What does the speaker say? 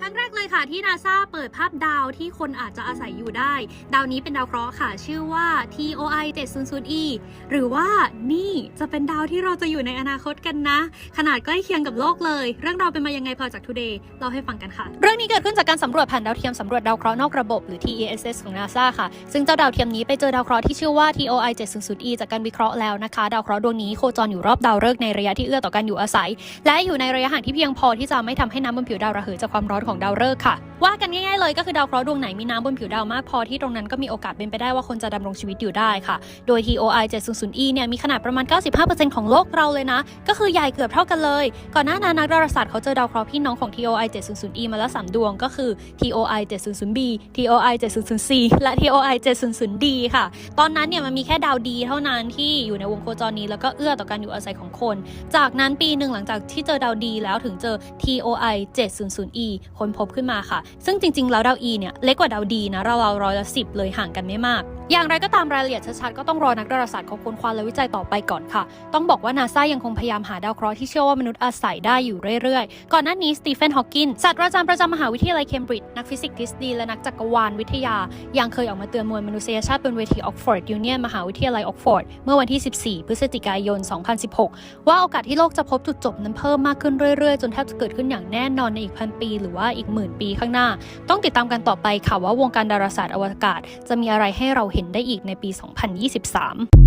ครั้งแรกเลยค่ะที่นาซาเปิดภาพดาวที่คนอาจจะอาศัยอยู่ได้ ดาวนี้เป็นดาวเคราะห์ค่ะ ชื่อว่า TOI 700e หรือว่านี่จะเป็นดาวที่เราจะอยู่ในอนาคตกันนะ ขนาดใกล้เคียงกับโลกเลย เรื่องราวเป็นมายังไงพอจาก Today เราให้ฟังกันค่ะ เรื่องนี้เกิดขึ้นจากการสำรวจผ่านดาวเทียมสำรวจดาวเคราะห์นอกระบบหรือ TESS ของ NASA ค่ะ ซึ่งเจ้าดาวเทียมนี้ไปเจอดาวเคราะห์ที่ชื่อว่า TOI 700e จากการวิเคราะห์แล้วนะคะ ดาวเคราะห์ดวงนี้โคจรอยู่รอบดาวฤกษ์ในระยะที่เอื้อต่อการอยู่อาศัย และอยู่ในระยะห่างที่เพียงพอที่จะไม่ทำให้น้ำบนผิวดาวระเหยจากความร้อนของดาวฤกษ์ค่ะ ว่ากันง่ายๆเลยก็คือดาวเคราะห์ดวงไหนมีน้ำบนผิวดาวมากพอที่ตรงนั้นก็มีโอกาสเป็นไปได้ว่าคนจะดำรงชีวิตอยู่ได้ค่ะ โดย TOI 700e เนี่ยมีขนาดประมาณ 95%ของโลกเราเลยนะ ก็คือใหญ่เกือบเท่ากันเลย ก่อนหน้านั้นนักดาราศาสตร์เขาเจอดาวเคราะห์พี่น้องของ TOI 700e มาแล้วสามดวงก็คือ TOI 700b TOI 700c และ TOI 700d ค่ะ ตอนนั้นเนี่ยมันมีแค่ดาวดีเท่านั้นที่อยู่ในวงโคจรนี้แล้วก็เอื้อต่อการอยู่อาศัยของคน จากนั้นปีหนึ่งหลังจากที่เจอดาวดีแล้วถึงเจอ TOI 700e ค้นพบขึ้นมาค่ะซึ่งจริงๆ แล้วดาว E เนี่ยเล็กกว่าดาวดีนะเราๆร้อยละสิบเลยห่างกันไม่มาก อย่างไรก็ตามรายละเอียดชัดๆก็ต้องรอนักดาราศาสตร์เขาค้นคว้าและวิจัยต่อไปก่อนค่ะ ต้องบอกว่านาซายังคงพยายามหาดาวเคราะห์ที่เชื่อว่ามนุษย์อาศัยได้อยู่เรื่อยๆ ก่อนหน้านี้สตีเฟนฮอว์กินศาสตราจารย์ประจำมหาวิทยาลัยเคมบริดจ์นักฟิสิกส์ทฤษฎีและนักจักรวาลวิทยา ยังเคยออกมาเตือนมวลมนุษยชาติบนเวทีออกฟอร์ดยูเนียนมหาวิทยาลัยออกฟอร์ดเมื่อวันที่ 14 พฤศจิกายน 2016 ว่าโอกาสที่โลกจะพบจุดจบนั้นเพิ่มมากขึ้นเรื่อยๆ จนแทบจะเกิดขึ้นอย่างแน่นอนในอีกพันปี หรือว่าอีกหมื่นปีข้างหน้า ต้องติดตามกันต่อไปค่ะว่าวงการดาราศาสตร์อวกาศ จะมีอะไรให้เราเห็นได้อีกในปี 2023